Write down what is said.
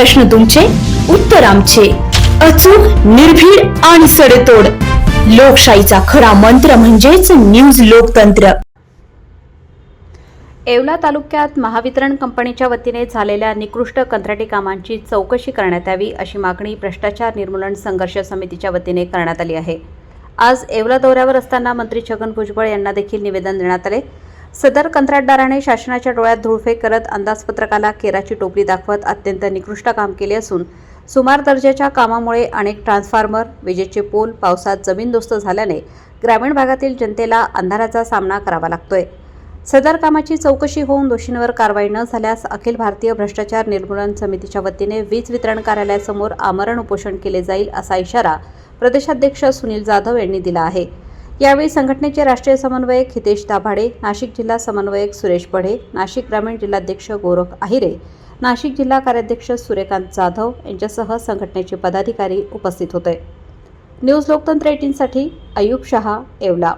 प्रश्न तुमचे उत्तर आमचे. अचूक निर्भीड आणि सडेतोड. लोकशाहीचा खरा मंत्र म्हणजेच न्यूज लोकतंत्र. येवला तालुक्यात महावितरण कंपनीच्या वतीने झालेल्या निकृष्ट कंत्राटी कामांची चौकशी करण्यात यावी अशी मागणी भ्रष्टाचार निर्मूलन संघर्ष समितीच्या वतीने करण्यात आली आहे. आज येवला दौऱ्यावर असताना मंत्री छगन भुजबळ यांना देखील निवेदन देण्यात आले. सदर कंत्राटदाराने शासनाच्या डोळ्यात धुळफेक करत अंदाजपत्रकाला केराची टोपली दाखवत अत्यंत निकृष्ट काम केले असून सुमार दर्जाच्या कामामुळे अनेक ट्रान्सफॉर्मर विजेचे पोल पावसात जमीनदोस्त झाल्याने ग्रामीण भागातील जनतेला अंधाराचा सामना करावा लागतोय. सदर कामाची चौकशी होऊन दोषींवर कारवाई न झाल्यास अखिल भारतीय भ्रष्टाचार निर्मूलन समितीच्या वतीने वीज वितरण कार्यालयासमोर आमरण उपोषण केले जाईल असा इशारा प्रदेशाध्यक्ष सुनील जाधव यांनी दिला आहे. यावेळी संघटनेचे राष्ट्रीय समन्वयक हितेश दाभाडे नाशिक जिल्हा समन्वयक सुरेश बढे नाशिक ग्रामीण जिल्हाध्यक्ष गोरख आहिरे नाशिक जिल्हा कार्याध्यक्ष सूर्यकांत जाधव यांच्यासह संघटनेचे पदाधिकारी उपस्थित होते. न्यूज लोकतंत्र एटीनसाठी अयूब शहा येवला.